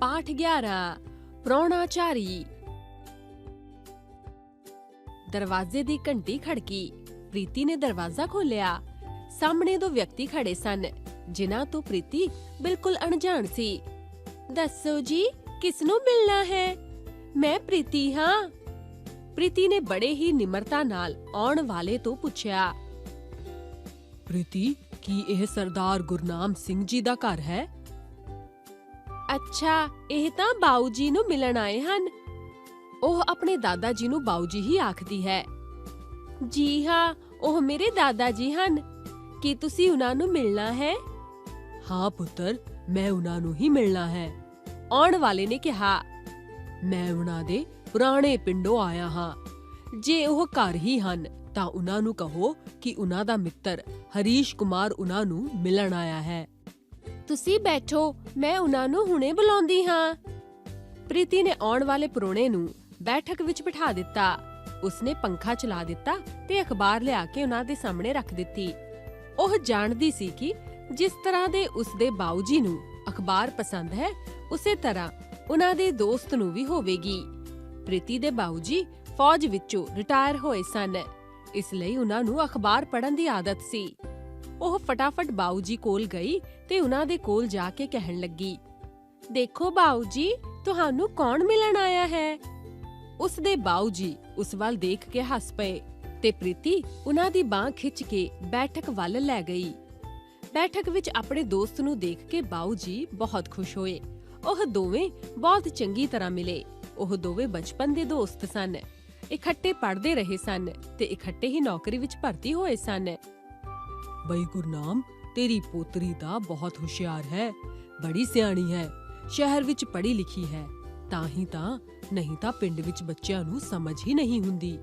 ਪਾਠ 11 ਪ੍ਰਾਹੁਣਾਚਾਰੀ ਦਰਵਾਜ਼ੇ ਦੀ ਘੰਟੀ ਖੜਕੀ ਪ੍ਰੀਤੀ ਨੇ ਦਰਵਾਜ਼ਾ ਖੋਲ੍ਹਿਆ ਸਾਹਮਣੇ ਦੋ ਵਿਅਕਤੀ ਖੜੇ ਸਨ ਜਿਨ੍ਹਾਂ ਤੋਂ ਪ੍ਰੀਤੀ ਬਿਲਕੁਲ ਅਣਜਾਣ ਸੀ ਦੱਸੋ ਜੀ ਕਿਸ ਨੂੰ ਮਿਲਣਾ ਹੈ ਮੈਂ ਪ੍ਰੀਤੀ ਹਾਂ ਪ੍ਰੀਤੀ ਨੇ ਬੜੇ ਹੀ ਨਿਮਰਤਾ ਨਾਲ ਆਉਣ ਵਾਲੇ ਤੋਂ ਪੁੱਛਿਆ ਪ੍ਰੀਤੀ ਕੀ ਇਹ ਸਰਦਾਰ ਗੁਰਨਾਮ ਸਿੰਘ ਜੀ ਦਾ ਘਰ ਹੈ ਅੱਛਾ, ਇਹ ਤਾਂ ਬਾਊ ਜੀ ਨੂੰ ਮਿਲਣ ਆਏ ਹਨ। ਉਹ ਆਪਣੇ ਦਾਦਾ ਜੀ ਨੂੰ ਬਾਊ ਜੀ ਹੀ ਆਖਦੀ ਹੈ। ਜੀ ਹਾਂ, ਉਹ ਮੇਰੇ ਦਾਦਾ ਜੀ ਹਨ। ਕੀ ਤੁਸੀਂ ਉਹਨਾਂ ਨੂੰ ਮਿਲਣਾ ਹੈ? ਹਾਂ ਪੁੱਤਰ, ਮੈਂ ਉਹਨਾਂ ਨੂੰ ਹੀ ਮਿਲਣਾ ਹੈ। ਆਉਣ ਵਾਲੇ ਨੇ ਕਿਹਾ, ਮੈਂ ਉਹਨਾਂ ਦੇ ਪੁਰਾਣੇ ਪਿੰਡੋਂ ਆਇਆ ਹਾਂ। ਜੇ ਉਹ ਘਰ ਹੀ ਹਨ, ਤਾਂ ਉਹਨਾਂ ਨੂੰ ਕਹੋ ਕਿ ਉਹਨਾਂ ਦਾ ਮਿੱਤਰ ਹਰੀਸ਼ ਕੁਮਾਰ ਉਹਨਾਂ ਨੂੰ ਮਿਲਣ ਆਇਆ ਹੈ। ਤੁਸੀਂ ਬੈਠੋ, ਮੈਂ ਉਹਨਾਂ ਨੂੰ ਹੁਣੇ ਬੁਲਾਉਂਦੀ ਹਾਂ। ਪ੍ਰੀਤੀ ਨੇ ਆਉਣ ਵਾਲੇ ਪਰੋਣੇ ਨੂੰ ਬੈਠਕ ਵਿੱਚ ਬਿਠਾ ਦਿੱਤਾ। ਉਸਨੇ ਪੰਖਾ ਚਲਾ ਦਿੱਤਾ ਤੇ ਅਖਬਾਰ ਲਿਆ ਕੇ ਉਹਨਾਂ ਦੇ ਸਾਹਮਣੇ ਰੱਖ ਦਿੱਤੀ। ਉਹ ਜਾਣਦੀ ਸੀ ਕਿ ਜਿਸ ਤਰ੍ਹਾਂ ਦੇ ਉਸਦੇ ਬਾਊਜੀ ਨੂੰ ਅਖਬਾਰ ਪਸੰਦ ਹੈ, ਉਸੇ ਤਰ੍ਹਾਂ ਉਹਨਾਂ ਦੇ ਦੋਸਤ ਨੂੰ ਵੀ ਹੋਵੇਗੀ। ਪ੍ਰੀਤੀ ਦੇ ਬਾਊਜੀ ਫੌਜ ਵਿੱਚੋਂ ਰਿਟਾਇਰ ਹੋਏ ਸਨ। ਇਸ ਲਈ ਉਹਨਾਂ ਨੂੰ ਅਖਬਾਰ ਪੜ੍ਹਨ ਦੀ ਆਦਤ ਸੀ। ਉਹ ਫਟਾਫਟ ਬਾਊ ਜੀ ਕੋਲ ਗਈ ਤੇ ਉਹਨਾਂ ਦੇ ਕੋਲ ਜਾ ਕੇ ਕਹਿਣ ਲੱਗੀ, ਦੇਖੋ ਬਾਊ ਜੀ ਤੁਹਾਨੂੰ ਕੌਣ ਮਿਲਣ ਆਇਆ ਹੈ? ਉਸ ਦੇ ਬਾਊਜੀ ਉਸ ਵੱਲ ਦੇਖ ਕੇ ਹੱਸ ਪਏ ਤੇ ਪ੍ਰੀਤੀ ਉਹਨਾਂ ਦੀ ਬਾਹ ਖਿੱਚ ਕੇ ਬੈਠਕ ਵੱਲ ਲੈ ਗਈ। ਬੈਠਕ ਵਿੱਚ ਆਪਣੇ ਦੋਸਤ ਨੂੰ ਦੇਖ ਕੇ ਬਾਊ ਜੀ ਬਹੁਤ ਖੁਸ਼ ਹੋਏ। ਉਹ ਦੋਵੇਂ ਬਹੁਤ ਚੰਗੀ ਤਰ੍ਹਾਂ ਮਿਲੇ। ਉਹ ਦੋਵੇਂ ਬਚਪਨ ਦੇ ਦੋਸਤ ਸਨ। ਇਕੱਠੇ ਪੜ੍ਹਦੇ ਰਹੇ ਸਨ ਤੇ ਇਕੱਠੇ ਹੀ ਨੌਕਰੀ ਵਿੱਚ ਭਰਤੀ ਹੋਏ ਸਨ। ਬਈ ਗੁਰਨਾਮ, ਤੇਰੀ ਪੋਤਰੀ ਦਾ ਬਹੁਤ ਹੁਸ਼ਿਆਰ ਹੈ, ਬੜੀ ਸਿਆਣੀ ਹੈ, ਸ਼ਹਿਰ ਵਿੱਚ ਪੜ੍ਹੀ ਲਿਖੀ ਹੈ ਤਾਂ ਹੀ ਤਾਂ ਨਹੀਂ ਤਾਂ ਪਿੰਡ ਵਿੱਚ ਬੱਚਿਆਂ ਨੂੰ ਸਮਝ ਹੀ ਨਹੀਂ ਹੁੰਦੀ।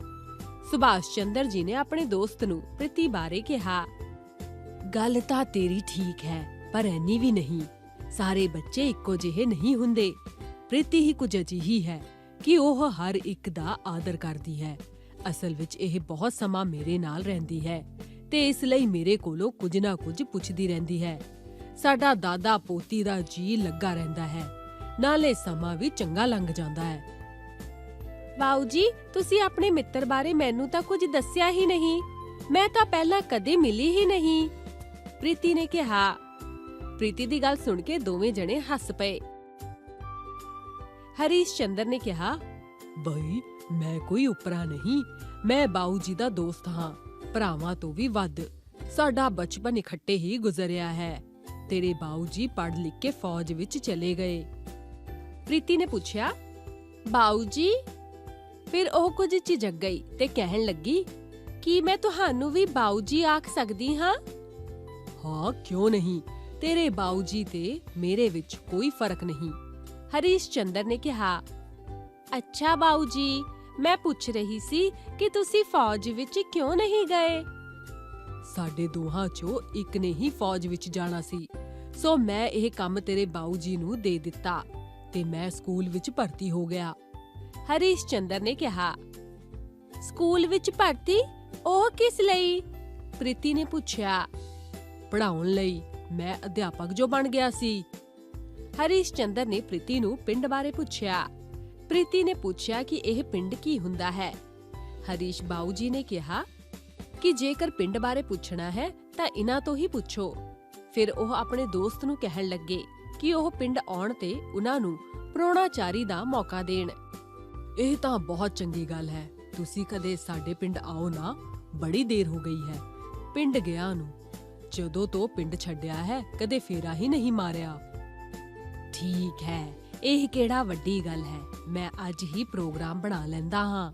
ਸੁਭਾਸ਼ ਚੰਦਰ ਜੀ ਨੇ ਆਪਣੇ ਦੋਸਤ ਨੂੰ ਪ੍ਰੀਤੀ ਬਾਰੇ ਕਿਹਾ, ਗੱਲ ਤਾਂ ਤੇਰੀ ਠੀਕ ਹੈ, ਪਰ ਐਨੀ ਵੀ ਨਹੀਂ, ਸਾਰੇ ਬੱਚੇ ਇੱਕੋ ਜਿਹੇ ਨਹੀਂ ਹੁੰਦੇ। ਪ੍ਰੀਤੀ ਹੀ ਕੁਝ ਅਜਿਹੀ ਹੈ ਕਿ ਉਹ ਹਰ ਇੱਕ ਦਾ ਆਦਰ ਕਰਦੀ ਹੈ, ਅਸਲ ਵਿੱਚ ਇਹ ਬਹੁਤ ਸਮਾਂ ਮੇਰੇ ਨਾਲ ਰਹਿੰਦੀ ਹੈ ਤੇ ਇਸ ਲਈ ਮੇਰੇ ਕੋਲੋਂ ਕੁਝ ਨਾ ਕੁਝ ਪੁੱਛਦੀ ਰਹਿੰਦੀ ਹੈ। ਸਾਡਾ ਦਾਦਾ ਪੋਤੀ ਦਾ ਜੀ ਲੱਗਾ ਰਹਿੰਦਾ ਹੈ। ਨਾਲੇ ਸਮਾਂ ਵੀ ਚੰਗਾ ਲੰਘ ਜਾਂਦਾ ਹੈ। ਬਾਊ ਜੀ ਤੁਸੀਂ ਆਪਣੇ ਮਿੱਤਰ ਬਾਰੇ ਮੈਨੂੰ ਤਾਂ ਕੁਝ ਦੱਸਿਆ ਹੀ ਨਹੀਂ। ਮੈਂ ਤਾਂ ਪਹਿਲਾਂ ਕਦੇ ਮਿਲੀ ਹੀ ਨਹੀਂ। ਪ੍ਰੀਤੀ ਨੇ ਕਿਹਾ। ਪ੍ਰੀਤੀ ਦੀ ਗੱਲ ਸੁਣ ਕੇ ਦੋਵੇਂ ਜਣੇ ਹੱਸ ਪਏ। ਹਰੀਸ਼ ਚੰਦਰ ਨੇ ਕਿਹਾ ਬਈ ਮੈਂ ਕੋਈ ਉਪਰਾ ਨਹੀਂ। ਮੈਂ ਬਾਊ ਜੀ ਦਾ ਦੋਸਤ ਹਾਂ। ਭਰਾਵਾਂ ਤੋਂ ਵੀ ਵੱਧ। ਸਾਡਾ ਬਚਪਨ ਇਕੱਠੇ ਹੀ ਗੁਜ਼ਰਿਆ ਹੈ। ਤੇਰੇ ਬਾਊ ਜੀ ਪੜ੍ਹ ਲਿਖ ਕੇ ਫੌਜ ਵਿੱਚ ਚਲੇ ਗਏ। ਪ੍ਰੀਤੀ ਨੇ ਪੁੱਛਿਆ ਬਾਊ ਜੀ ਫਿਰ ਉਹ ਕੁਝ ਝਿਜਕ ਗਈ ਤੇ ਕਹਿਣ ਲੱਗੀ, ਕੀ ਮੈਂ ਤੁਹਾਨੂੰ ਵੀ ਬਾਊ ਜੀ ਆਖ ਸਕਦੀ ਹਾਂ? ਹਾਂ, ਕਿਉਂ ਨਹੀਂ? ਤੇਰੇ ਬਾਊ ਜੀ ਤੇ ਮੇਰੇ ਵਿੱਚ ਕੋਈ ਫ਼ਰਕ ਨਹੀਂ। ਹਰੀਸ਼ ਚੰਦਰ ਨੇ ਕਿਹਾ, ਅੱਛਾ ਬਾਊ ਜੀ ਮੈਂ ਪੁੱਛ ਰਹੀ ਸੀ ਕਿ ਤੁਸੀਂ ਫੌਜ ਵਿੱਚ ਕਿਉਂ ਨਹੀਂ ਗਏ? ਸਾਡੇ ਦੋਹਾਂ ਚੋਂ ਇੱਕ ਨੇ ਹੀ ਫੌਜ ਵਿੱਚ ਜਾਣਾ ਸੀ। ਸੋ ਮੈਂ ਇਹ ਕੰਮ ਤੇਰੇ ਬਾਊ ਜੀ ਨੂੰ ਦੇ ਦਿੱਤਾ ਤੇ ਮੈਂ ਸਕੂਲ ਵਿੱਚ ਭਰਤੀ ਹੋ ਗਿਆ। ਹਰੀਸ਼ ਚੰਦਰ ਨੇ ਕਿਹਾ ਸਕੂਲ ਵਿੱਚ ਭਰਤੀ? ਉਹ ਕਿਸ ਲਈ? ਪ੍ਰੀਤੀ ਨੇ ਪੁੱਛਿਆ ਪੜਾਉਣ ਲਈ। ਮੈਂ ਅਧਿਆਪਕ ਜੋ ਬਣ ਗਿਆ ਸੀ। ਹਰੀਸ਼ ਚੰਦਰ ਨੇ ਪ੍ਰੀਤੀ ਨੂੰ ਪਿੰਡ ਬਾਰੇ ਪੁੱਛਿਆ ਪ੍ਰੀਤੀ ਨੇ ਪੁੱਛਿਆ ਕਿ ਇਹ ਪਿੰਡ ਕੀ ਹੁੰਦਾ ਹੈ। ਹਰੀਸ਼ ਬਾਊ ਜੀ ਨੇ ਕਿਹਾ ਕਿ ਜੇਕਰ ਪਿੰਡ ਬਾਰੇ ਪੁੱਛਣਾ ਹੈ, ਤਾਂ ਇਹਨਾਂ ਤੋਂ ਹੀ ਪੁੱਛੋ। ਫਿਰ ਉਹ ਆਪਣੇ ਦੋਸਤ ਨੂੰ ਕਹਿਣ ਲੱਗੇ ਕਿ ਉਹ ਪਿੰਡ ਆਉਣ ਤੇ ਉਹਨਾਂ ਨੂੰ ਪ੍ਰੋਣਾਚਾਰੀ ਦਾ ਮੌਕਾ ਦੇਣ। ਇਹ ਤਾਂ ਬਹੁਤ ਚੰਗੀ ਗੱਲ ਹੈ, ਤੁਸੀਂ ਕਦੇ ਸਾਡੇ ਪਿੰਡ ਆਓ ਨਾ, ਬੜੀ ਦੇਰ ਹੋ ਗਈ ਹੈ। ਪਿੰਡ ਗਿਆ ਨੂੰ, ਜਦੋਂ ਤੋਂ ਪਿੰਡ ਛੱਡਿਆ ਹੈ, ਕਦੇ ਫੇਰਾ ਹੀ ਨਹੀਂ ਮਾਰਿਆ। ਠੀਕ ਹੈ ਇਹ ਕਿਹੜਾ ਵੱਡੀ ਗੱਲ ਹੈ? ਮੈਂ ਅੱਜ ਹੀ ਪ੍ਰੋਗਰਾਮ ਬਣਾ ਲੈਂਦਾ ਹਾਂ।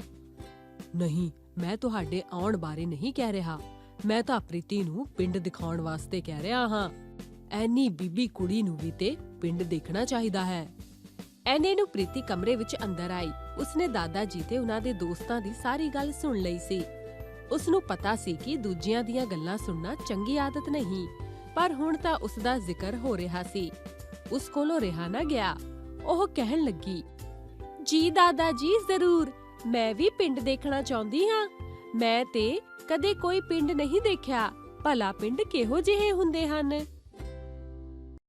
ਨਹੀਂ, ਮੈਂ ਤੁਹਾਡੇ ਆਉਣ ਬਾਰੇ ਨਹੀਂ ਕਹਿ ਰਿਹਾ। ਮੈਂ ਤਾਂ ਪ੍ਰੀਤੀ ਨੂੰ ਪਿੰਡ ਦਿਖਾਉਣ ਵਾਸਤੇ ਕਹਿ ਰਿਹਾ ਹਾਂ। ਐਨੀ ਬੀਬੀ ਕੁੜੀ ਨੂੰ ਵੀ ਤੇ ਪਿੰਡ ਦੇਖਣਾ ਚਾਹੀਦਾ ਹੈ। ਐਨੇ ਨੂੰ ਪ੍ਰੀਤੀ ਕਮਰੇ ਵਿੱਚ ਅੰਦਰ ਆਈ। ਉਸਨੇ ਦਾਦਾ ਜੀ ਤੇ ਉਹਨਾਂ ਦੇ ਦੋਸਤਾਂ ਦੀ ਸਾਰੀ ਗੱਲ ਸੁਣ ਲਈ ਸੀ। ਉਸ ਨੂੰ ਪਤਾ ਸੀ ਕਿ ਦੂਜਿਆਂ ਦੀਆਂ ਗੱਲਾਂ ਸੁਣਨਾ ਚੰਗੀ ਆਦਤ ਨਹੀਂ, ਪਰ ਹੁਣ ਤਾਂ ਉਸ ਦਾ ਜ਼ਿਕਰ ਹੋ ਰਿਹਾ ਸੀ। ਉਸ ਕੋਲੋਂ ਰਿਹਾ ਨਾ ਗਿਆ। ਉਹ ਕਹਿਣ ਲੱਗੀ, ਜੀ ਦਾਦਾ ਜੀ, ਜ਼ਰੂਰ। ਮੈਂ ਵੀ ਪਿੰਡ ਦੇਖਣਾ ਚਾਹੁੰਦੀ ਹਾਂ। ਮੈਂ ਤੇ ਕਦੇ ਕੋਈ ਪਿੰਡ ਨਹੀਂ ਦੇਖਿਆ। ਭਲਾ ਪਿੰਡ ਕਿਹੋ ਜਿਹੇ ਹੁੰਦੇ ਹਨ?